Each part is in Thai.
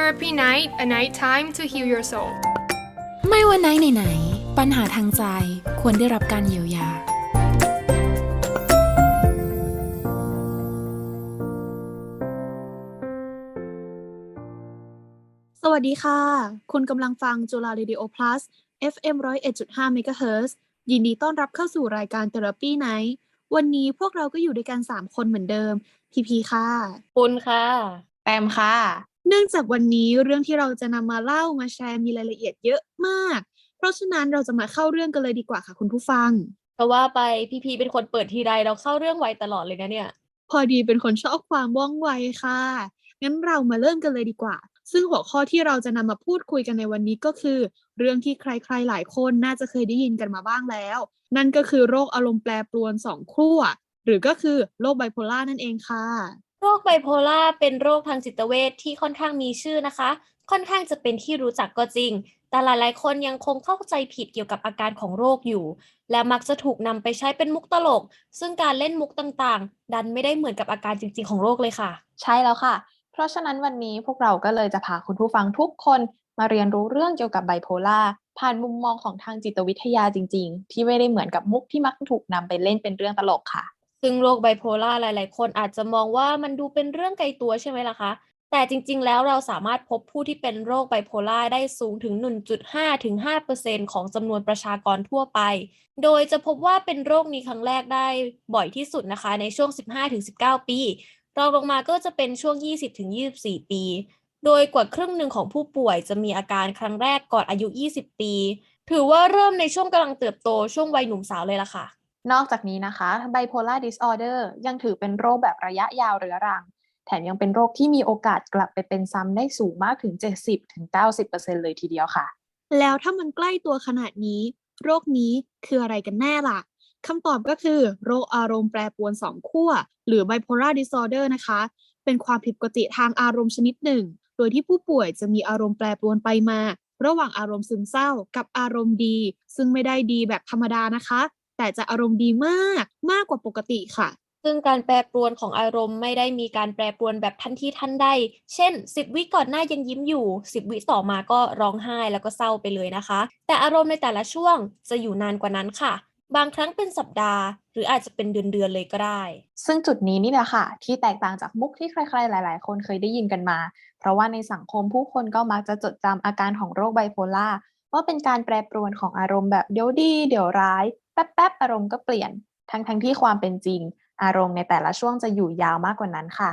Therapy Night, a night time to heal your soul. ไม่ว่าไหนไหนๆปัญหาทางใจควรได้รับการเยียวยา สวัสดีค่ะ คุณกำลังฟังจุฬา Radio Plus FM 101.5 MHz ยินดีต้อนรับเข้าสู่รายการ Therapy Night วันนี้พวกเราก็อยู่ด้วยกัน 3 คนเหมือนเดิม พีพีค่ะ คุณค่ะ แปมค่ะ เนื่องจากวันนี้เรื่องที่เราจะนำมาเล่ามาแชร์มีรายละเอียดเยอะมาก เพราะฉะนั้นเราจะมาเข้าเรื่องกันเลยดีกว่าค่ะคุณผู้ฟัง เพราะว่าไปพี่พีเป็นคนเปิดทีไรเราเข้าเรื่องไวตลอดเลยนะเนี่ย พอดีเป็นคนชอบความว่องไวค่ะงั้นเรามาเริ่มกันเลยดีกว่า ซึ่งหัวข้อที่เราจะนำมาพูดคุยกันในวันนี้ก็คือ เรื่องที่ใครๆหลายคนน่าจะเคยได้ยินกันมาบ้างแล้ว นั่นก็คือโรคอารมณ์แปรปรวนสองขั้วหรือก็คือโรคไบโพล่านั่นเองค่ะ โรคไบโพล่าเป็นโรคทางจิตเวชที่ค่อนข้างมีชื่อนะคะ ค่อนข้างจะเป็นที่รู้จักก็จริง แต่หลายๆ คนยังคงเข้าใจผิดเกี่ยวกับอาการของโรคอยู่ และมักจะถูกนำไปใช้เป็นมุกตลก ซึ่งการเล่นมุกต่างๆ ดันไม่ได้เหมือนกับอาการจริง ๆ ของโรคเลยค่ะ ใช่แล้วค่ะ เพราะฉะนั้นวันนี้พวกเราก็เลยจะพาคุณผู้ฟังทุกคนมาเรียนรู้เรื่องเกี่ยวกับไบโพล่าผ่านมุมมองของทางจิตวิทยาจริง ๆ ที่ไม่ได้เหมือนกับมุกที่มักถูกนำไปเล่นเป็นเรื่องตลกค่ะ ซึ่งโรคไบโพล่าหลาย ๆ คนอาจจะมองว่ามันดูเป็นเรื่องไกลตัวใช่ไหมล่ะคะ แต่จริง ๆ แล้วเราสามารถพบผู้ที่เป็นโรคไบโพล่าได้สูงถึง 1.5 ถึง 5%ของจำนวนประชากรทั่วไป โดยจะพบว่าเป็นโรคนี้ครั้งแรกได้บ่อยที่สุดนะคะในช่วง 15ถึง19 ปี รองลงมาก็จะเป็นช่วง 20ถึง24 ปี โดยกว่าครึ่งหนึ่งของผู้ป่วยจะมีอาการครั้งแรกก่อนอายุ 20 ปี ถือว่าเริ่มในช่วงกำลังเติบโตช่วงวัยหนุ่มสาวเลยล่ะค่ะ นอกจากนี้นะคะ bipolar disorder ยังถือเป็นโรคแบบระยะยาวเรื้อรัง แถมยังเป็นโรคที่มีโอกาสกลับไปเป็นซ้ำได้สูงมากถึง 70-90%เลยทีเดียวค่ะ แล้วถ้ามันใกล้ตัวขนาดนี้ โรคนี้คืออะไรกันแน่ล่ะคำตอบก็คือโรคอารมณ์แปรปรวนสองขั้วหรือ bipolar disorder นะคะ เป็นความผิดปกติทางอารมณ์ชนิดหนึ่ง โดยที่ผู้ป่วยจะมีอารมณ์แปรปรวนไปมา ระหว่างอารมณ์ซึมเศร้ากับอารมณ์ดี ซึ่งไม่ได้ดีแบบธรรมดานะคะ แต่จะอารมณ์ดีมากมากกว่าปกติค่ะ ซึ่งการแปรปรวนของอารมณ์ไม่ได้มีการแปรปรวนแบบทันทีทันใด เช่น 10 วิก่อนหน้ายังยิ้มอยู่ 10 วิต่อมาก็ร้องไห้แล้วก็เศร้าไปเลยนะคะ แต่อารมณ์ในแต่ละช่วงจะอยู่นานกว่านั้นค่ะบางครั้งเป็นสัปดาห์ หรืออาจจะเป็นเดือนๆเลยก็ได้ ซึ่งจุดนี้นี่แหละค่ะ ที่แตกต่างจากมุกที่ใครๆ หลาย ๆ คนเคยได้ยินกันมา เพราะว่าในสังคมผู้คนก็มักจะจดจำอาการของโรคไบโพล่าว่าเป็นการแปรปรวนของอารมณ์แบบเดี๋ยวดี เดี๋ยวร้าย แป๊บๆอารมณ์ก็เปลี่ยน ทั้งๆทที่ความเป็นจริง อารมณ์ในแต่ละช่วงจะอยู่ยาวมากกว่านั้นค่ะ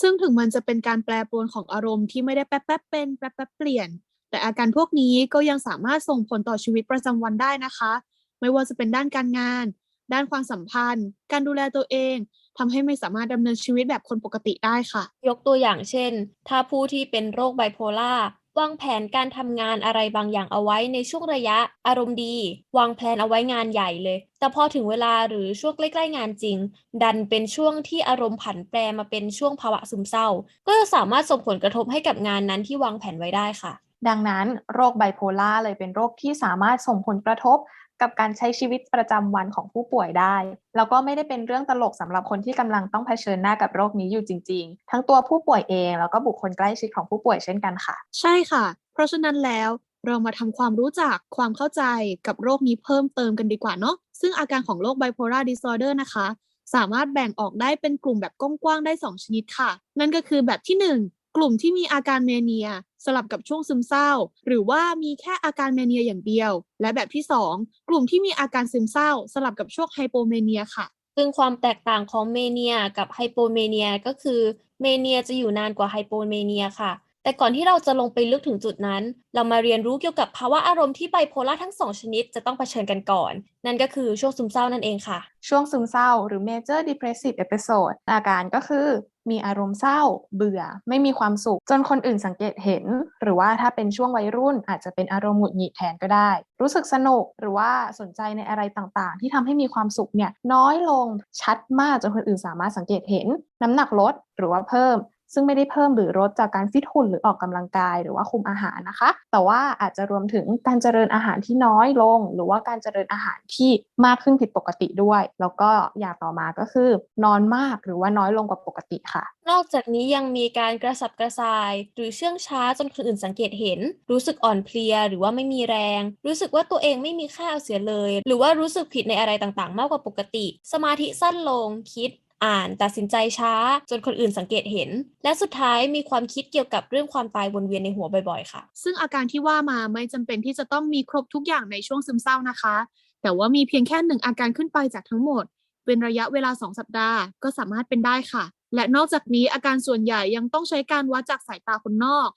ซึ่งถึงมันจะเป็นการแปรปรวนของอารมณ์ที่ไม่ได้แป๊บแป๊บๆเป็นแป๊บแป๊บๆเปลี่ยน แต่อาการพวกนี้ก็ยังสามารถส่งผลต่อชีวิตประจำวันได้นะคะ ไม่ว่าจะเป็นด้านการงาน ด้านความสัมพันธ์ การดูแลตัวเองทำให้ไม่สามารถดำเนินชีวิตแบบคนปกติได้ค่ะ ยกตัวอย่างเช่น ถ้าผู้ที่เป็นโรคไบโพล่า วางแผนการทำงานอะไรบางอย่างเอาไว้ในช่วงระยะอารมณ์ดี วางแผนเอาไว้งานใหญ่เลย แต่พอถึงเวลาหรือช่วงใกล้ๆงานจริง ดันเป็นช่วงที่อารมณ์ผันแปรมาเป็นช่วงภาวะซึมเศร้า ก็จะสามารถส่งผลกระทบให้กับงานนั้นที่วางแผนไว้ได้ค่ะดังนั้นโรคไบโพล่าเลยเป็นโรคที่สามารถส่งผลกระทบ กับการใช้ชีวิตประจำวันของผู้ป่วยได้ แล้วก็ไม่ได้เป็นเรื่องตลกสำหรับคนที่กำลังต้องเผชิญหน้ากับโรคนี้อยู่จริง ๆ ทั้งตัวผู้ป่วยเองแล้วก็บุคคลใกล้ชิดของผู้ป่วยเช่นกันค่ะ ใช่ค่ะ เพราะฉะนั้นแล้วเรามาทำความรู้จักความเข้าใจกับโรคนี้เพิ่มเติมกันดีกว่าเนาะซึ่งอาการของโรค bipolar disorder นะคะ สามารถแบ่งออกได้เป็นกลุ่มแบบกว้างๆได้ 2 ชนิดค่ะ นั่นก็คือแบบที่ 1 กลุ่มที่มีอาการเมเนีย สลับกับช่วงซึมเศร้า หรือว่ามีแค่อาการเมเนียอย่างเดียว และแบบที่ 2 กลุ่มที่มีอาการซึมเศร้า สลับกับช่วงไฮโปเมเนียค่ะซึ่งความแตกต่างของเมเนียกับไฮโปเมเนียก็คือเมเนียจะอยู่นานกว่าไฮโปเมเนียค่ะ แต่ก่อนที่เราจะลงไปลึกถึงจุดนั้น เรามาเรียนรู้เกี่ยวกับภาวะอารมณ์ที่ไบโพล่าทั้งสองชนิดจะต้องเผชิญกันก่อน นั่นก็คือช่วงซึมเศร้านั่นเองค่ะ ช่วงซึมเศร้าหรือ major depressive episode อาการก็คือ มีอารมณ์เศร้า เบื่อ ไม่มีความสุข จนคนอื่นสังเกตเห็น หรือว่าถ้าเป็นช่วงวัยรุ่นอาจจะเป็นอารมณ์หงุดหงิดแทนก็ได้ รู้สึกสนุกหรือว่าสนใจในอะไรต่างๆ ที่ทำให้มีความสุขเนี่ยน้อยลงชัดมากจนคนอื่นสามารถสังเกตเห็น น้ำหนักลดหรือว่าเพิ่ม ซึ่งไม่ได้เพิ่มหรือลดจากการฟิตหุ่นหรือออกกำลังกายหรือว่าคุมอาหารนะคะ แต่ว่าอาจจะรวมถึงการเจริญอาหารที่น้อยลง หรือว่าการเจริญอาหารที่มากขึ้นผิดปกติด้วย แล้วก็อย่างต่อมาก็คือนอนมากหรือว่าน้อยลงกว่าปกติค่ะ นอกจากนี้ยังมีการกระสับกระส่าย หรือเชื่องช้าจนคนอื่นสังเกตเห็น รู้สึกอ่อนเพลียหรือว่าไม่มีแรง รู้สึกว่าตัวเองไม่มีค่าเอาเสียเลย หรือว่ารู้สึกผิดในอะไรต่างๆ มากกว่าปกติ สมาธิสั้นลงคิด อ่านตัดสินใจช้า จนคนอื่นสังเกตเห็น และสุดท้ายมีความคิดเกี่ยวกับเรื่องความตายวนเวียนในหัวบ่อยๆ ค่ะ ซึ่งอาการที่ว่ามาไม่จำเป็นที่จะต้องมีครบทุกอย่างในช่วงซึมเศร้านะคะ แต่ว่ามีเพียงแค่หนึ่งอาการขึ้นไปจากทั้งหมด เป็นระยะเวลา 2 สัปดาห์ ก็สามารถเป็นได้ค่ะ และนอกจากนี้อาการส่วนใหญ่ยังต้องใช้การวัดจากสายตาคนนอก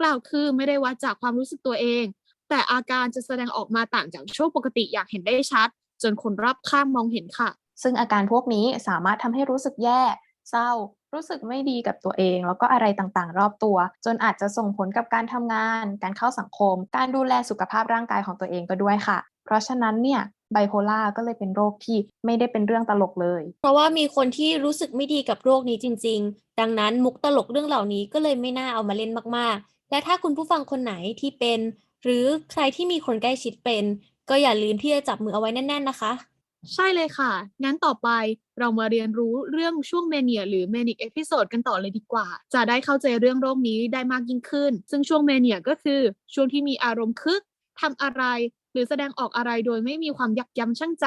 กล่าวคือไม่ได้วัดจากความรู้สึกตัวเอง แต่อาการจะแสดงออกมาต่างจากช่วงปกติอย่างเห็นได้ชัด จนคนรอบข้างมองเห็นค่ะ ซึ่งอาการพวกนี้สามารถทำให้รู้สึกแย่ เศร้า รู้สึกไม่ดีกับตัวเอง แล้วก็อะไรต่างๆ รอบตัว จนอาจจะส่งผลกับการทำงาน การเข้าสังคม การดูแลสุขภาพร่างกายของตัวเองก็ด้วยค่ะ เพราะฉะนั้นเนี่ยไบโพล่าก็เลยเป็นโรคที่ไม่ได้เป็นเรื่องตลกเลย เพราะว่ามีคนที่รู้สึกไม่ดีกับโรคนี้จริง ๆ ดังนั้นมุกตลกเรื่องเหล่านี้ก็เลยไม่น่าเอามาเล่นมากๆ และถ้าคุณผู้ฟังคนไหนที่เป็น หรือใครที่มีคนใกล้ชิดเป็น ก็อย่าลืมที่จะจับมือเอาไว้แน่น ๆนะคะ ใช่เลยค่ะ งั้นต่อไปเรามาเรียนรู้เรื่องช่วงเมเนียหรือ manic episode กันต่อเลยดีกว่า จะได้เข้าใจเรื่องโรคนี้ได้มากยิ่งขึ้น ซึ่งช่วงเมเนียก็คือช่วงที่มีอารมณ์คึกทำอะไร หรือแสดงออกอะไรโดยไม่มีความยักย้ำชั่งใจ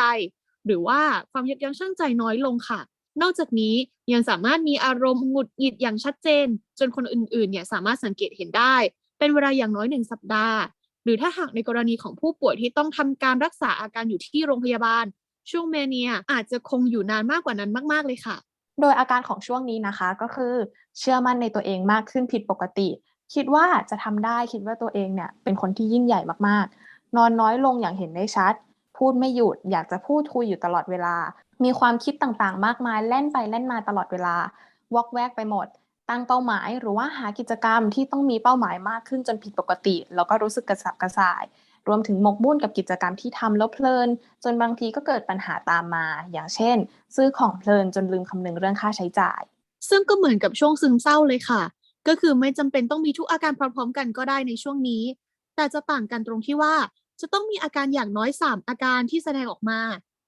หรือว่าความยักย้ำชั่งใจน้อยลงค่ะ นอกจากนี้ยังสามารถมีอารมณ์หงุดหงิดอย่างชัดเจน จนคนอื่นๆเนี่ยสามารถสังเกตเห็นได้ เป็นเวลาอย่างน้อยหนึ่งสัปดาห์ หรือถ้าหากในกรณีของผู้ป่วยที่ต้องทำการรักษาอาการอยู่ที่โรงพยาบาล ช่วงเมเนียอาจจะคงอยู่นานมากกว่านั้นมาก ๆ เลยค่ะ โดยอาการของช่วงนี้นะคะ ก็คือเชื่อมั่นในตัวเองมากขึ้นผิดปกติ คิดว่าจะทำได้คิดว่าตัวเองเนี่ยเป็นคนที่ยิ่งใหญ่มากๆ นอนน้อยลงอย่างเห็นได้ชัด พูดไม่หยุดอยากจะพูดคุยอยู่ตลอดเวลา มีความคิดต่างๆ มากมายแล่นไปแล่นมาตลอดเวลาวอกแวกไปหมดตั้งเป้าหมายหรือว่าหากิจกรรมที่ต้องมีเป้าหมายมากขึ้นจนผิดปกติ แล้วก็รู้สึกกระสับกระส่าย รวมถึงหมกมุ่นกับกิจกรรมที่ทำแล้วเพลิน จนบางทีก็เกิดปัญหาตามมา อย่างเช่น ซื้อของเพลินจนลืมคำนึงเรื่องค่าใช้จ่าย ซึ่งก็เหมือนกับช่วงซึมเศร้าเลยค่ะ ก็คือไม่จำเป็นต้องมีทุกอาการพร้อมๆ กันก็ได้ในช่วงนี้ แต่จะต่างกันตรงที่ว่า จะต้องมีอาการอย่างน้อย 3 อาการที่แสดงออกมา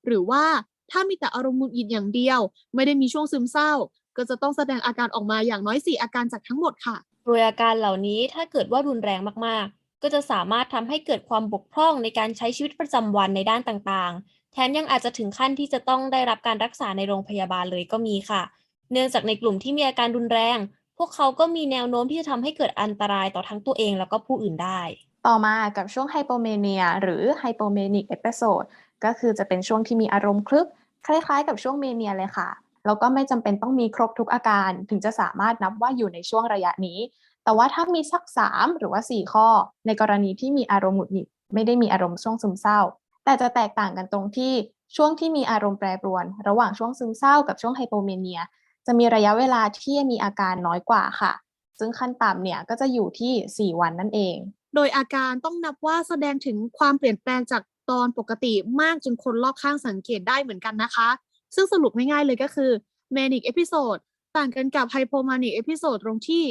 หรือว่าถ้ามีแต่อารมณ์หงุดหงิดอย่างเดียว ไม่ได้มีช่วงซึมเศร้า ก็จะต้องแสดงอาการออกมาอย่างน้อย 4 อาการจากทั้งหมดค่ะ โดยอาการเหล่านี้ถ้าเกิดว่ารุนแรงมากๆ ก็จะสามารถทำให้เกิดความบกพร่องในการใช้ชีวิตประจำวันในด้านต่างๆ แถมยังอาจจะถึงขั้นที่จะต้องได้รับการรักษาในโรงพยาบาลเลยก็มีค่ะ เนื่องจากในกลุ่มที่มีอาการรุนแรง พวกเขาก็มีแนวโน้มที่จะทำให้เกิดอันตรายต่อทั้งตัวเองแล้วก็ผู้อื่นได้ ต่อมากับช่วงไฮโปเมเนียหรือไฮโปเมนิกเอพิโซดก็คือจะเป็นช่วงที่มีอารมณ์คลึก คล้ายๆ กับช่วงเมเนียเลยค่ะแล้วก็ไม่จำเป็นต้องมีครบทุกอาการ ถึงจะสามารถนับว่าอยู่ในช่วงระยะนี้ แต่ว่าถ้ามีสัก 3 หรือว่า 4 ข้อ ในกรณีที่มีอารมณ์หงุดหงิดไม่ได้มีอารมณ์ช่วงซึมเศร้า แต่จะแตกต่างกันตรงที่ช่วงที่มีอารมณ์แปรปรวน ระหว่างช่วงซึมเศร้ากับช่วงไฮโปเมเนีย จะมีระยะเวลาที่มีอาการน้อยกว่าค่ะ ซึ่งขั้นต่ำเนี่ยก็จะอยู่ที่ 4 วันนั่นเอง โดยอาการต้องนับว่าแสดงถึงความเปลี่ยนแปลงจากตอนปกติมากจนคนรอบข้างสังเกตได้เหมือนกันนะคะ ซึ่งสรุปง่ายๆเลยก็คือ manic episode ต่างกันกับ hypomanic episode ตรงที่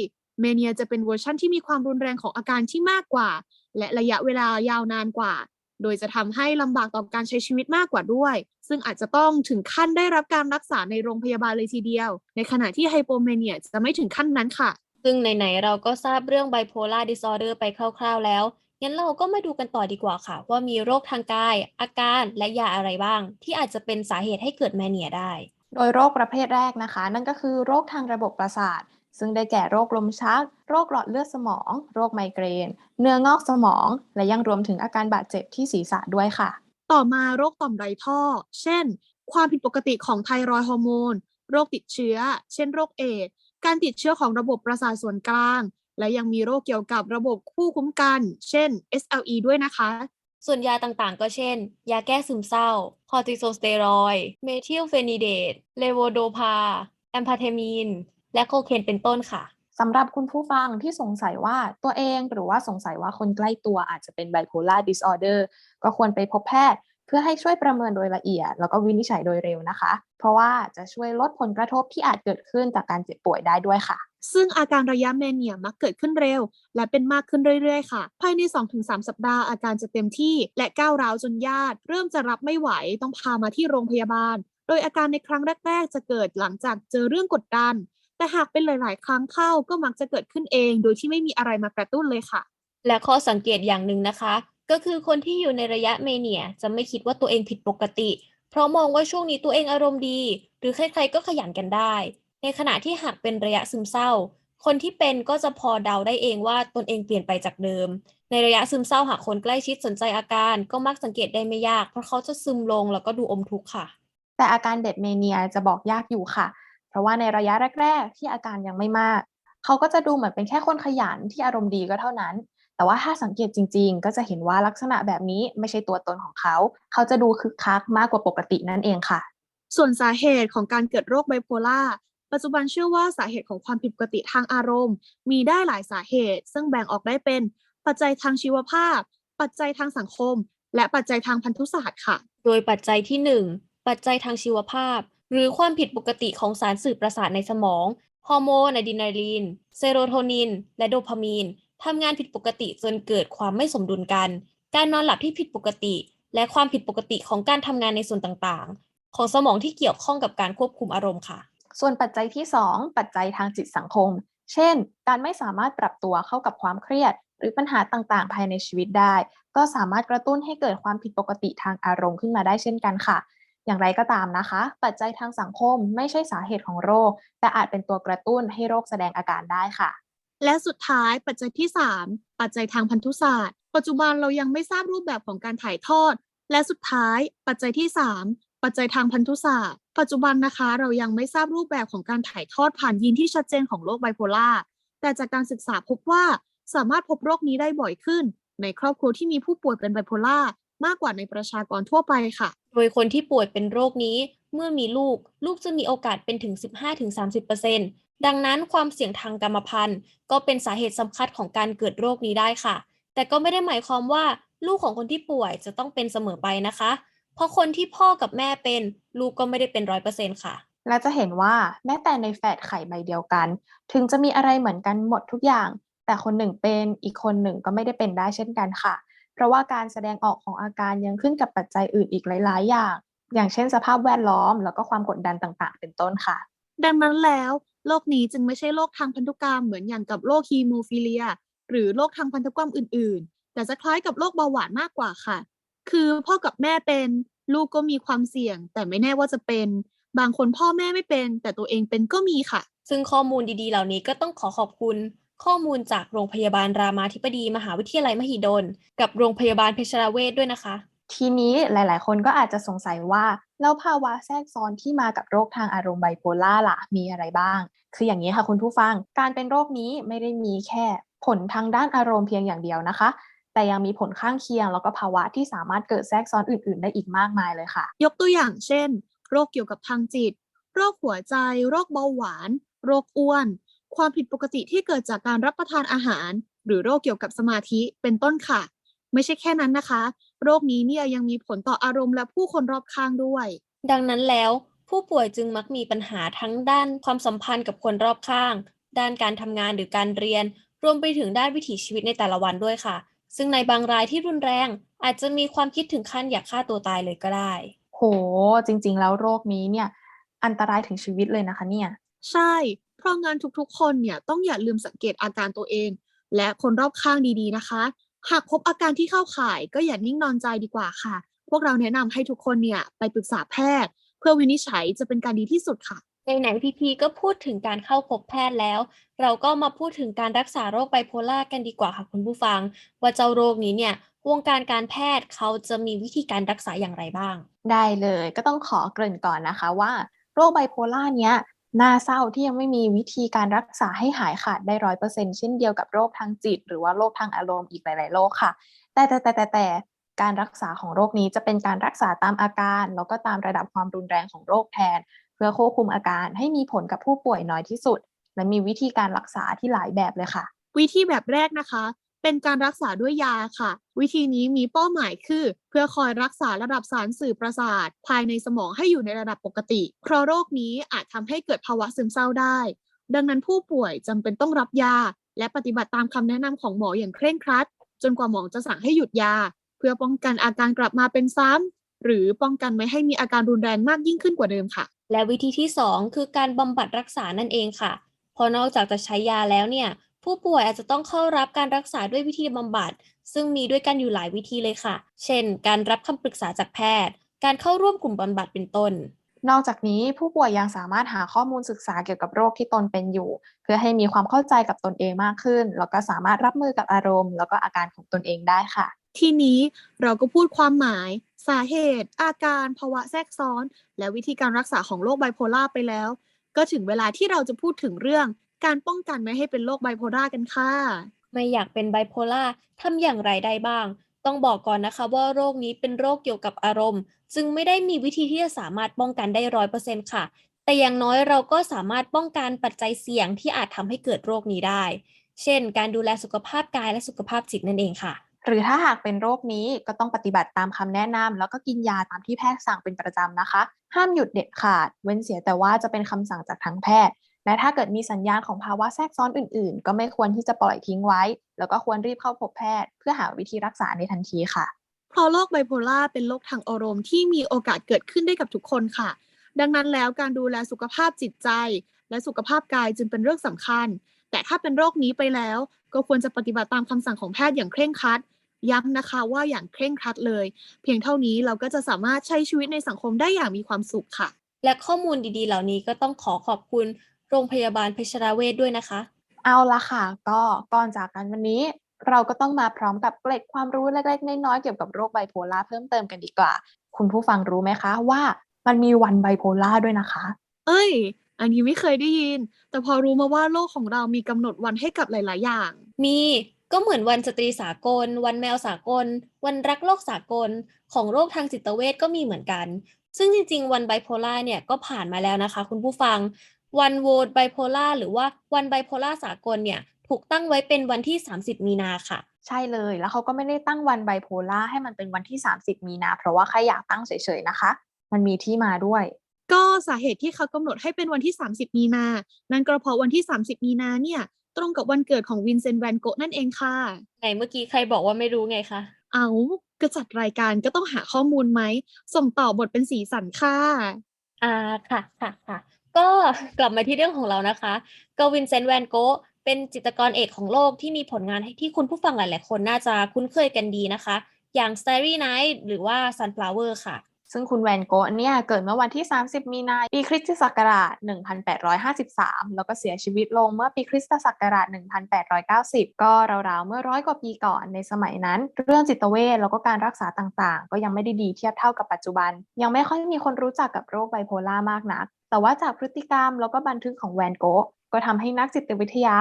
mania จะเป็นเวอร์ชันที่มีความรุนแรงของอาการที่มากกว่า และระยะเวลายาวนานกว่า โดยจะทำให้ลำบากต่อการใช้ชีวิตมากกว่าด้วย ซึ่งอาจจะต้องถึงขั้นได้รับการรักษาในโรงพยาบาลเลยทีเดียว ในขณะที่ hypomania จะไม่ถึงขั้นนั้นค่ะ ซึ่งไหนๆเราก็ทราบเรื่อง bipolar disorder ไปคร่าว ๆ แล้วงั้นเราก็มาดูกันต่อดีกว่าค่ะ ว่ามีโรคทางกาย อาการและยาอะไรบ้าง ที่อาจจะเป็นสาเหตุให้เกิดแมเนียได้ โดยโรคประเภทแรกนะคะ นั่นก็คือโรคทางระบบประสาท ซึ่งได้แก่โรคลมชัก โรคหลอดเลือดสมอง โรคไมเกรน เนื้องอกสมอง และยังรวมถึงอาการบาดเจ็บที่ศีรษะด้วยค่ะ ต่อมาโรคต่อมไรท่อ เช่น ความผิดปกติของไทรอยด์ฮอร์โมน โรคติดเชื้อ เช่น โรคเอดส์การติดเชื้อของระบบประสาทส่วนกลาง และยังมีโรคเกี่ยวกับระบบคู่คุ้มกัน เช่น SLE ด้วยนะคะ ส่วนยาต่างๆ ก็เช่น ยาแก้ซึมเศร้า คอร์ติโซสเตียรอยด์เมทิลเฟนิเดต เลโวโดพา แอมพาเทมีน และโคเคนเป็นต้นค่ะสำหรับคุณผู้ฟังที่สงสัยว่าตัวเองหรือว่าสงสัยว่าคนใกล้ตัวอาจจะเป็น bipolar disorder ก็ควรไปพบแพทย์ เพื่อให้ช่วยประเมินโดยละเอียด แล้วก็วินิจฉัยโดยเร็วนะคะ เพราะว่าจะช่วยลดผลกระทบที่อาจเกิดขึ้นจากการเจ็บป่วยได้ด้วยค่ะ ซึ่งอาการระยะเมเนียมักเกิดขึ้นเร็ว และเป็นมากขึ้นเรื่อยๆค่ะ ภายใน 2-3 สัปดาห์อาการจะเต็มที่ และก้าวร้าวจนญาติ เริ่มจะรับไม่ไหวต้องพามาที่โรงพยาบาล โดยอาการในครั้งแรก ๆ จะเกิดหลังจากเจอเรื่องกดดัน แต่หากเป็นหลาย ๆ ครั้งเข้าก็มักจะเกิดขึ้นเอง โดยที่ไม่มีอะไรมากระตุ้นเลยค่ะ และข้อสังเกตอย่างหนึ่งนะคะ ก็คือคนที่อยู่ในระยะเมเนียจะไม่คิดว่าตัวเองผิดปกติ เพราะมองว่าช่วงนี้ตัวเองอารมณ์ดี หรือใคร ๆ ก็ขยันกันได้ ในขณะที่หากเป็นระยะซึมเศร้า คนที่เป็นก็จะพอเดาได้เองว่าตนเองเปลี่ยนไปจากเดิม ในระยะซึมเศร้าหากคนใกล้ชิดสนใจอาการ ก็มักสังเกตได้ไม่ยาก เพราะเขาจะซึมลงแล้วก็ดูอมทุกข์ค่ะ แต่อาการเด็ดเมเนียจะบอกยากอยู่ค่ะ เพราะว่าในระยะแรก ๆ ที่อาการยังไม่มาก เขาก็จะดูเหมือนเป็นแค่คนขยันที่อารมณ์ดีก็เท่านั้น แต่ว่าถ้าสังเกตจริง ๆ ก็จะเห็นว่าลักษณะแบบนี้ไม่ใช่ตัวตนของเขา เขาจะดูคึกคักมากกว่าปกตินั่นเองค่ะ ส่วนสาเหตุของการเกิดโรคไบโพล่าปัจจุบันเชื่อว่าสาเหตุของความผิดปกติทางอารมณ์ มีได้หลายสาเหตุ ซึ่งแบ่งออกได้เป็น ปัจจัยทางชีวภาพ ปัจจัยทางสังคม และปัจจัยทางพันธุศาสตร์ค่ะ โดยปัจจัยที่ 1 ปัจจัยทางชีวภาพ หรือความผิดปกติของสารสื่อประสาทในสมอง ฮอร์โมนอะดรีนาลีน เซโรโทนิน และโดพามีนทำงานผิดปกติจนเกิดความไม่สมดุลกัน การนอนหลับที่ผิดปกติ และความผิดปกติของการทำงานในส่วนต่างๆ ของสมองที่เกี่ยวข้องกับการควบคุมอารมณ์ค่ะ ส่วนปัจจัยที่ 2 ปัจจัยทางจิตสังคม เช่น การไม่สามารถปรับตัวเข้ากับความเครียด หรือปัญหาต่างๆ ภายในชีวิตได้ ก็สามารถกระตุ้นให้เกิดความผิดปกติทางอารมณ์ขึ้นมาได้เช่นกันค่ะ อย่างไรก็ตามนะคะ ปัจจัยทางสังคมไม่ใช่สาเหตุของโรค แต่อาจเป็นตัวกระตุ้นให้โรคแสดงอาการได้ค่ะ และสุดท้ายปัจจัยที่ 3 ปัจจัยทางพันธุศาสตร์ ปัจจุบันเรายังไม่ทราบรูปแบบของการถ่ายทอด และสุดท้ายปัจจัยที่ 3 ปัจจัยทางพันธุศาสตร์ ปัจจุบันนะคะ เรายังไม่ทราบรูปแบบของการถ่ายทอดผ่านยีนที่ชัดเจนของโรคไบโพล่าแต่จากการศึกษาพบว่าสามารถพบโรคนี้ได้บ่อยขึ้น ในครอบครัวที่มีผู้ป่วยเป็นไบโพล่ามากกว่าในประชากรทั่วไปค่ะ โดยคนที่ป่วยเป็นโรคนี้เมื่อมีลูก ลูกจะมีโอกาสเป็นถึง 15-30%ดังนั้นความเสี่ยงทางกรรมพันธุ์ ก็เป็นสาเหตุสำคัญของการเกิดโรคนี้ได้ค่ะ แต่ก็ไม่ได้หมายความว่าลูกของคนที่ป่วยจะต้องเป็นเสมอไปนะคะ เพราะคนที่พ่อกับแม่เป็นลูกก็ไม่ได้เป็นร้อยเปอร์เซ็นต์ค่ะ และจะเห็นว่าแม้แต่ในแฝดไข่ใบเดียวกัน ถึงจะมีอะไรเหมือนกันหมดทุกอย่าง แต่คนหนึ่งเป็นอีกคนหนึ่งก็ไม่ได้เป็นได้เช่นกันค่ะ เพราะว่าการแสดงออกของอาการยังขึ้นกับปัจจัยอื่นอีกหลาย ๆ อย่าง อย่างเช่นสภาพแวดล้อม แล้วก็ความกดดันต่างๆ เป็นต้นค่ะ ดังนั้นแล้วโรคนี้จึงไม่ใช่โรคทางพันธุกรรมเหมือนอย่างกับโรคฮีโมฟิเลีย หรือโรคทางพันธุกรรมอื่น ๆ แต่จะคล้ายกับโรคเบาหวานมากกว่าค่ะ คือพ่อกับแม่เป็นลูกก็มีความเสี่ยง แต่ไม่แน่ว่าจะเป็น บางคนพ่อแม่ไม่เป็น แต่ตัวเองเป็นก็มีค่ะ ซึ่งข้อมูลดีๆ เหล่านี้ก็ต้องขอขอบคุณ ข้อมูลจากโรงพยาบาลรามาธิบดีมหาวิทยาลัยมหิดล กับโรงพยาบาลเพชรเวชด้วยนะคะ ทีนี้หลาย ๆ คนก็อาจจะสงสัยว่าแล้วภาวะแทรกซ้อนที่มากับโรคทางอารมณ์ไบโพล่าล่ะมีอะไรบ้าง คืออย่างนี้ค่ะคุณผู้ฟัง การเป็นโรคนี้ไม่ได้มีแค่ผลทางด้านอารมณ์เพียงอย่างเดียวนะคะแต่ยังมีผลข้างเคียงแล้วก็ภาวะที่สามารถเกิดแทรกซ้อนอื่น ๆ ได้อีกมากมายเลยค่ะ ยกตัวอย่างเช่น โรคเกี่ยวกับทางจิต โรคหัวใจ โรคเบาหวาน โรคอ้วน ความผิดปกติที่เกิดจากการรับประทานอาหาร หรือโรคเกี่ยวกับสมาธิเป็นต้นค่ะ ไม่ใช่แค่นั้นนะคะ โรคนี้เนี่ยยังมีผลต่ออารมณ์และผู้คนรอบข้างด้วย ดังนั้นแล้ว ผู้ป่วยจึงมักมีปัญหาทั้งด้านความสัมพันธ์กับคนรอบข้าง ด้านการทำงานหรือการเรียน รวมไปถึงด้านวิถีชีวิตในแต่ละวันด้วยค่ะ ซึ่งในบางรายที่รุนแรง อาจจะมีความคิดถึงขั้นอยากฆ่าตัวตายเลยก็ได้ โห จริง ๆ แล้วโรคนี้เนี่ยอันตรายถึงชีวิตเลยนะคะเนี่ย ใช่ เพราะงั้นทุกๆ คนเนี่ยต้องอย่าลืมสังเกตอาการตัวเอง และคนรอบข้างดีๆนะคะ หากพบอาการที่เข้าข่าย ก็อย่านิ่งนอนใจดีกว่าค่ะ พวกเราแนะนำให้ทุกคนเนี่ยไปปรึกษาแพทย์ เพื่อวินิจฉัยจะเป็นการดีที่สุดค่ะในไหนพีพีก็พูดถึงการเข้าพบแพทย์แล้ว เราก็มาพูดถึงการรักษาโรคไบโพล่ากันดีกว่าค่ะคุณผู้ฟัง ว่าเจ้าโรคนี้เนี่ยวงการการแพทย์เขาจะมีวิธีการรักษาอย่างไรบ้าง ได้เลยก็ต้องขอเกริ่นก่อนนะคะว่า โรคไบโพล่าเนี้ย น่าเศร้าที่ยังไม่มีวิธีการรักษาให้หายขาดได้ร้อยเปอร์เซ็นเช่นเดียวกับโรคทางจิต หรือว่าโรคทางอารมณ์อีกหลาย ๆ โรคค่ะ แต่แต่แต่แต่แต่การรักษาของโรคนี้จะเป็นการรักษาตามอาการ แล้วก็ตามระดับความรุนแรงของโรคแทน เพื่อควบคุมอาการให้มีผลกับผู้ป่วยน้อยที่สุด และมีวิธีการรักษาที่หลายแบบเลยค่ะ วิธีแบบแรกนะคะ เป็นการรักษาด้วยยาค่ะ วิธีนี้มีเป้าหมายคือ เพื่อคอยรักษาระดับสารสื่อประสาท ภายในสมองให้อยู่ในระดับปกติ เพราะโรคนี้อาจทำให้เกิดภาวะซึมเศร้าได้ ดังนั้นผู้ป่วยจำเป็นต้องรับยา และปฏิบัติตามคำแนะนำของหมออย่างเคร่งครัด จนกว่าหมอจะสั่งให้หยุดยา เพื่อป้องกันอาการกลับมาเป็นซ้ำหรือป้องกันไม่ให้มีอาการรุนแรงมากยิ่งขึ้นกว่าเดิมค่ะ และวิธีที่ 2 คือการบำบัดรักษานั่นเองค่ะเพราะนอกจากจะใช้ยาแล้วเนี่ย ผู้ป่วยอาจจะต้องเข้ารับการรักษาด้วยวิธีบำบัด ซึ่งมีด้วยกันอยู่หลายวิธีเลยค่ะ เช่น การรับคำปรึกษาจากแพทย์ การเข้าร่วมกลุ่มบำบัดเป็นต้น นอกจากนี้ผู้ป่วยยังสามารถหาข้อมูลศึกษาเกี่ยวกับโรคที่ตนเป็นอยู่ เพื่อให้มีความเข้าใจกับตนเองมากขึ้น แล้วก็สามารถรับมือกับอารมณ์ แล้วก็อาการของตนเองได้ค่ะ ทีนี้เราก็พูดความหมาย สาเหตุ อาการภาวะแทรกซ้อน และวิธีการรักษาของโรคไบโพล่าไปแล้วก็ถึงเวลาที่เราจะพูดถึงเรื่อง การป้องกันไม่ให้เป็นโรคไบโพล่ากันค่ะ ไม่อยากเป็นไบโพล่าทำอย่างไรได้บ้าง ต้องบอกก่อนนะคะว่าโรคนี้เป็นโรคเกี่ยวกับอารมณ์ จึงไม่ได้มีวิธีที่จะสามารถป้องกันได้ร้อยเปอร์เซ็นต์ค่ะ แต่อย่างน้อยเราก็สามารถป้องกันปัจจัยเสี่ยงที่อาจทำให้เกิดโรคนี้ได้ เช่น การดูแลสุขภาพกายและสุขภาพจิตนั่นเองค่ะหรือถ้าหากเป็นโรคนี้ก็ต้องปฏิบัติตามคำแนะนำแล้วก็กินยาตามที่แพทย์สั่งเป็นประจำนะคะ ห้ามหยุดเด็ดขาด เว้นเสียแต่ว่าจะเป็นคำสั่งจากทางแพทย์ และถ้าเกิดมีสัญญาณของภาวะแทรกซ้อนอื่น ๆ ก็ไม่ควรที่จะปล่อยทิ้งไว้ แล้วก็ควรรีบเข้าพบแพทย์ เพื่อหาวิธีรักษาในทันทีค่ะ เพราะโรคไบโพล่าเป็นโรคทางอารมณ์ที่มีโอกาสเกิดขึ้นได้กับทุกคนค่ะ ดังนั้นแล้วการดูแลสุขภาพจิตใจ และสุขภาพกายจึงเป็นเรื่องสำคัญ แต่ถ้าเป็นโรคนี้ไปแล้ว ก็ควรจะปฏิบัติตามคำสั่งของแพทย์อย่างเคร่งครัดย้ำนะคะว่าอย่างเคร่งครัดเลย เพียงเท่านี้เราก็จะสามารถใช้ชีวิตในสังคมได้อย่างมีความสุขค่ะ และข้อมูลดีๆ เหล่านี้ก็ต้องขอขอบคุณ โรงพยาบาลเพชรเวชด้วยนะคะ เอาละค่ะ ก็ก่อนจากกันวันนี้ เราก็ต้องมาพร้อมกับเกร็ดความรู้เล็กๆน้อยๆเกี่ยวกับโรคไบโพล่าเพิ่มเติมกันดีกว่า คุณผู้ฟังรู้ไหมคะว่ามันมีวันไบโพล่าด้วยนะคะ เอ้ย อันนี้ไม่เคยได้ยิน แต่พอรู้มาว่าโลกของเรามีกำหนดวันให้กับหลาย ๆ อย่าง มีก็เหมือนวันสตรีสากล วันแมวสากล วันรักโลกสากล ของโรคทางจิตเวชก็มีเหมือนกัน ซึ่งจริง ๆ วันไบโพล่าเนี่ยก็ผ่านมาแล้วนะคะ คุณผู้ฟัง วันโวดไบโพล่าหรือว่าวันไบโพล่าสากลเนี่ยถูกตั้งไว้เป็นวันที่ 30 มีนาค่ะ ใช่เลยแล้วเขาก็ไม่ได้ตั้งวันไบโพล่าให้มันเป็นวันที่ 30 มีนา เพราะว่าใครอยากตั้งเฉยๆนะคะ มันมีที่มาด้วย ก็สาเหตุที่เขากำหนดให้เป็นวันที่ 30 มีนา นั่นก็เพราะวันที่ 30 มีนาเนี่ยตรงกับวันเกิดของวินเซนต์แวนโกะนั่นเองค่ะไหนเมื่อกี้ใครบอกว่าไม่รู้ไงคะเอาก็จัดรายการก็ต้องหาข้อมูลไหม ส่งต่อบทเป็นสีสันค่ะ อ่าค่ะค่ะค่ะ ก็กลับมาที่เรื่องของเรานะคะกวินเซนต์แวนโกเป็นจิตรกรเอกของโลกที่มีผลงานให้ที่คุณผู้ฟังหลาย ๆ คนน่าจะคุ้นเคยกันดีนะคะ อย่าง Starry Night หรือว่า Sunflower ค่ะ ซึ่งคุณแวนโกะเนี่ยเกิดเมื่อวันที่ 30 มีนาปีคริสตศักราช 1853 แล้วก็เสียชีวิตลงเมื่อปีคริสตศักราช 1890 ก็ราวๆ เมื่อร้อยกว่าปีก่อนในสมัยนั้น เรื่องจิตเวชแล้วก็การรักษาต่างๆ ก็ยังไม่ได้ดีเทียบเท่ากับปัจจุบัน ยังไม่ค่อยมีคนรู้จักกับโรคไบโพล่ามากนัก แต่ว่าจากพฤติกรรมแล้วก็บันทึกของแวนโกะก็ทำให้นักจิตวิทยา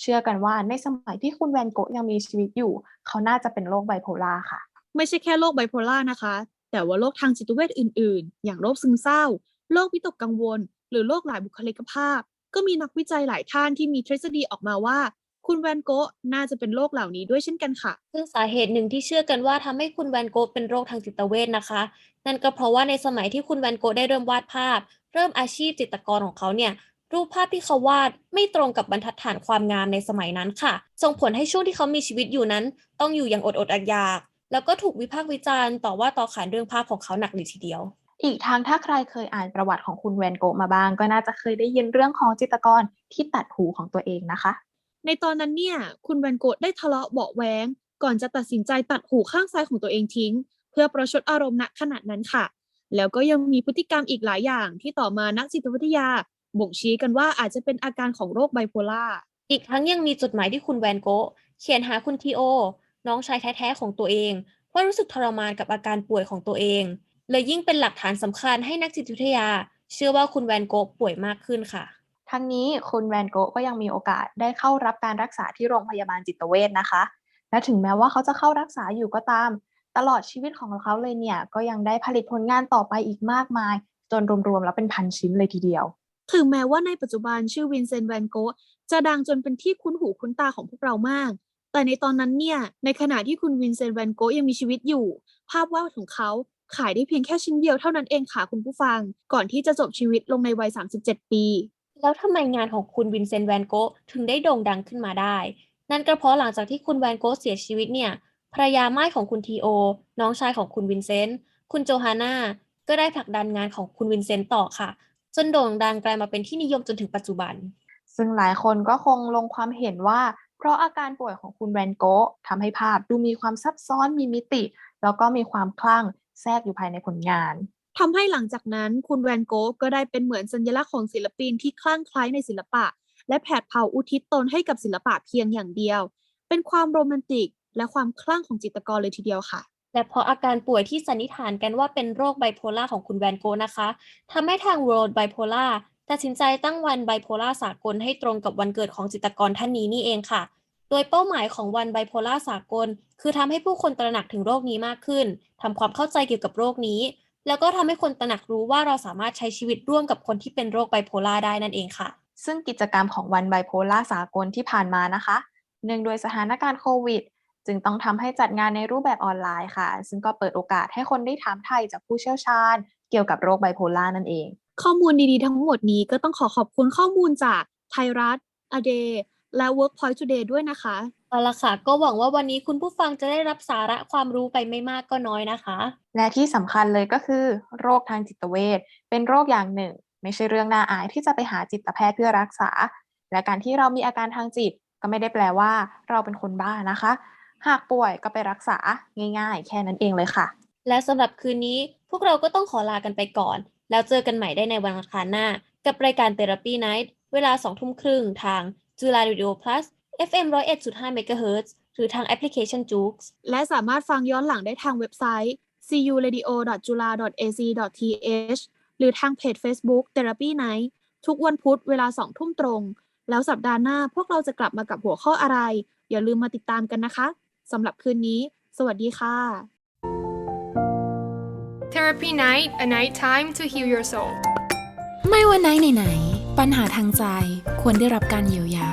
เชื่อกันว่าในสมัยที่คุณแวนโกะยังมีชีวิตอยู่ เขาน่าจะเป็นโรคไบโพล่าค่ะ ไม่ใช่แค่โรคไบโพล่านะคะ แต่ว่าโรคทางจิตเวชอื่น ๆ อย่างโรคซึมเศร้า โรควิตกกังวล หรือโรคหลายบุคลิกภาพ ก็มีนักวิจัยหลายท่านที่มีทฤษฎีออกมาว่า คุณแวนโกะน่าจะเป็นโรคเหล่านี้ด้วยเช่นกันค่ะ ซึ่งสาเหตุหนึ่งที่เชื่อกันว่าทำให้คุณแวนโกะเป็นโรคทางจิตเวชนะคะ นั่นก็เพราะว่าในสมัยที่คุณแวนโกะได้เริ่มวาดภาพ เริ่มอาชีพจิตรกรของเขาเนี่ยรูปภาพที่เขาวาดไม่ตรงกับบรรทัดฐานความงามในสมัยนั้นค่ะ ส่งผลให้ช่วงที่เขามีชีวิตอยู่นั้น ต้องอยู่อย่างอดอดอยาก แล้วก็ถูกวิพากษ์วิจารณ์ต่อว่าต่อขานเรื่องภาพของเขาหนักเลยทีเดียว อีกทางถ้าใครเคยอ่านประวัติของคุณแวนโกะมาบ้าง ก็น่าจะเคยได้ยินเรื่องของจิตรกรที่ตัดหูของตัวเองนะคะ ในตอนนั้นเนี่ย คุณแวนโกะได้ทะเลาะเบาะแว้งก่อนจะตัดสินใจตัดหูข้างซ้ายของตัวเองทิ้ง เพื่อประชดอารมณ์ณขณะนั้นค่ะ แล้วก็ยังมีพฤติกรรมอีกหลายอย่างที่ต่อมานักจิตวิทยาบ่งชี้กันว่าอาจจะเป็นอาการของโรคไบโพล่าอีกทั้งยังมีจดหมายที่คุณแวนโกะเขียนหาคุณทีโอ น้องชายแท้ๆของตัวเองว่ารู้สึกทรมานกับอาการป่วยของตัวเอง เลยยิ่งเป็นหลักฐานสำคัญให้นักจิตวิทยา เชื่อว่าคุณแวนโกะป่วยมากขึ้นค่ะ ทั้งนี้คุณแวนโกะก็ยังมีโอกาสได้เข้ารับการรักษาที่โรงพยาบาลจิตเวชนะคะ และถึงแม้ว่าเขาจะเข้ารักษาอยู่ก็ตาม ตลอดชีวิตของเขาเลยเนี่ย ก็ยังได้ผลิตผลงานต่อไปอีกมากมาย จนรวมๆแล้วเป็นพันชิ้นเลยทีเดียวถึงแม้ว่าในปัจจุบันชื่อวินเซนต์แวนโกะจะดังจนเป็นที่คุ้นหูคุ้นตาของพวกเรามาก แต่ในตอนนั้นเนี่ย ในขณะที่คุณวินเซนต์แวนโกะยังมีชีวิตอยู่ ภาพวาดของเขาขายได้เพียงแค่ชิ้นเดียวเท่านั้นเองค่ะคุณผู้ฟัง ก่อนที่จะจบชีวิตลงในวัย 37 ปี แล้วทำไมงานของคุณวินเซนต์แวนโกะถึงได้โด่งดังขึ้นมาได้ นั่นก็เพราะหลังจากที่คุณแวนโกะเสียชีวิตเนี่ยภรรยาม่ายของคุณทีโอ น้องชายของคุณวินเซนต์ คุณโจฮาน่า ก็ได้ผลักดันงานของคุณวินเซนต์ต่อค่ะ จนโด่งดังกลายมาเป็นที่นิยมจนถึงปัจจุบัน ซึ่งหลายคนก็คงลงความเห็นว่า เพราะอาการป่วยของคุณแวนโกะทำให้ภาพดูมีความซับซ้อนมีมิติ แล้วก็มีความคลั่งแทรกอยู่ภายในผลงานทำให้หลังจากนั้นคุณแวนโกะก็ได้เป็นเหมือนสัญลักษณ์ของศิลปินที่คลั่งไคล้ในศิลปะ และแผดเผาอุทิศตนให้กับศิลปะเพียงอย่างเดียว เป็นความโรแมนติก และความคลั่งของจิตรกรเลยทีเดียวค่ะและเพราะอาการป่วยที่สันนิษฐานกันว่าเป็นโรคไบโพล่าของคุณแวนโกะนะคะทำให้ทาง World Bipolar ตัดสินใจตั้งวันไบโพล่าสากลให้ตรงกับวันเกิดของจิตรกรท่านนี้นี่เองค่ะ โดยเป้าหมายของวันไบโพล่าสากล คือทำให้ผู้คนตระหนักถึงโรคนี้มากขึ้นทำความเข้าใจเกี่ยวกับโรคนี้ แล้วก็ทำให้คนตระหนักรู้ว่าเราสามารถใช้ชีวิตร่วมกับคนที่เป็นโรคไบโพล่าได้นั่นเองค่ะ ซึ่งกิจกรรมของวันไบโพล่าสากลที่ผ่านมานะคะเนื่องโดวยสถานการณ์โควิดจึงต้องทำให้จัดงานในรูปแบบออนไลน์ค่ะ ซึ่งก็เปิดโอกาสให้คนได้ถามไทยจากผู้เชี่ยวชาญ เกี่ยวกับโรคไบโพล่านั่นเอง ข้อมูลดีๆ ทั้งหมดนี้ก็ต้องขอขอบคุณข้อมูลจากไทยรัฐอเดและ Workpoint Today ด้วยนะคะเอาละค่ะ ก็หวังว่าวันนี้คุณผู้ฟังจะได้รับสาระความรู้ไปไม่มากก็น้อยนะคะ และที่สำคัญเลยก็คือ โรคทางจิตเวชเป็นโรคอย่างหนึ่ง ไม่ใช่เรื่องน่าอายที่จะไปหาจิตแพทย์เพื่อรักษา และการที่เรามีอาการทางจิต ก็ไม่ได้แปลว่าเราเป็นคนบ้านะคะ หากป่วยก็ไปรักษาง่าย ๆ แค่นั้นเองเลยค่ะ และสำหรับคืนนี้พวกเราก็ต้องขอลากันไปก่อน แล้วเจอกันใหม่ได้ในวันอังคารหน้า กับรายการ Therapy Night เวลา2ทุ่มครึ่งทาง July Radio Plus FM 101.5 MHz หรือทางแอปพลิเคชัน Joox และสามารถฟังย้อนหลังได้ทางเว็บไซต์ curadio.jula.ac.th หรือทางเพจ Facebook Therapy Night ทุกวันพุธเวลา2ทุ่มตรง แล้วสัปดาห์หน้าพวกเราจะกลับมากับหัวข้ออะไร อย่าลืมมาติดตามกันนะคะสำหรับคืนนี้ สวัสดีค่ะ Therapy Night, a night time to heal your soul. ไม่ว่าไหนไหน ปัญหาทางใจควรได้รับการเยียวยา